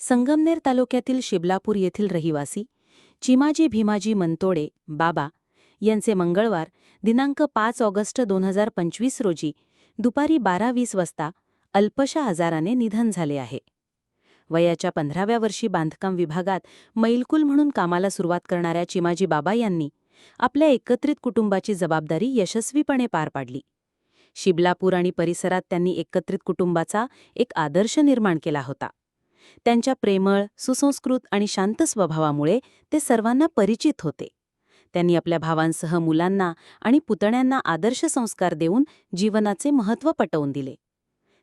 संगमनेर तालुक्यातील शिबलापूर येथील रहिवासी चिमाजी भीमाजी मनतोडे बाबा यांचे मंगळवार दिनांक पाच ऑगस्ट दोन हजार पंचवीस रोजी दुपारी बारा वीस वाजता अल्पशा आजाराने निधन झाले आहे. वयाच्या पंधराव्या वर्षी बांधकाम विभागात मैलकुल म्हणून कामाला सुरुवात करणाऱ्या चिमाजी बाबा यांनी आपल्या एकत्रित कुटुंबाची जबाबदारी यशस्वीपणे पार पाडली. शिबलापूर आणि परिसरात त्यांनी एकत्रित कुटुंबाचा एक आदर्श निर्माण केला होता. त्यांच्या प्रेमळ सुसंस्कृत आणि शांत स्वभावामुळे ते सर्वांना परिचित होते. त्यांनी आपल्या भावांसह मुलांना आणि पुतण्यांना आदर्श संस्कार देऊन जीवनाचे महत्त्व पटवून दिले.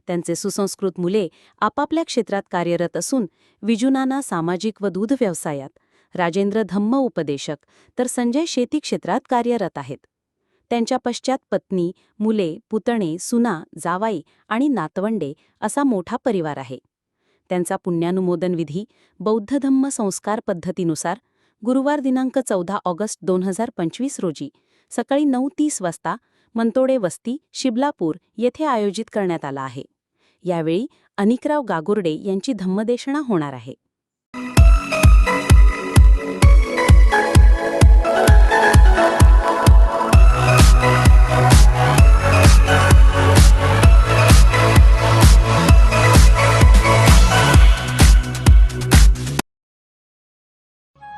त्यांचे सुसंस्कृत मुले आपापल्या क्षेत्रात कार्यरत असून विजुनाना सामाजिक व दूध व्यवसायात राजेंद्र धम्म उपदेशक तर संजय शेती क्षेत्रात कार्यरत आहेत. त्यांच्या पश्चात पत्नी मुले पुतणे सुना जावाई आणि नातवंडे असा मोठा परिवार आहे. त्यांचा पुण्यानुमोदन विधी बौद्ध धम्म संस्कार पद्धतीनुसार गुरुवार दिनांक चौदा ऑगस्ट दोन हजार पंचवीस रोजी सकाळी नऊ तीस वाजता मंतोडे वस्ती शिबलापूर येथे आयोजित करण्यात आला आहे. यावेळी अनिकराव गागुर्डे यांची धम्मदेशना होणार आहे.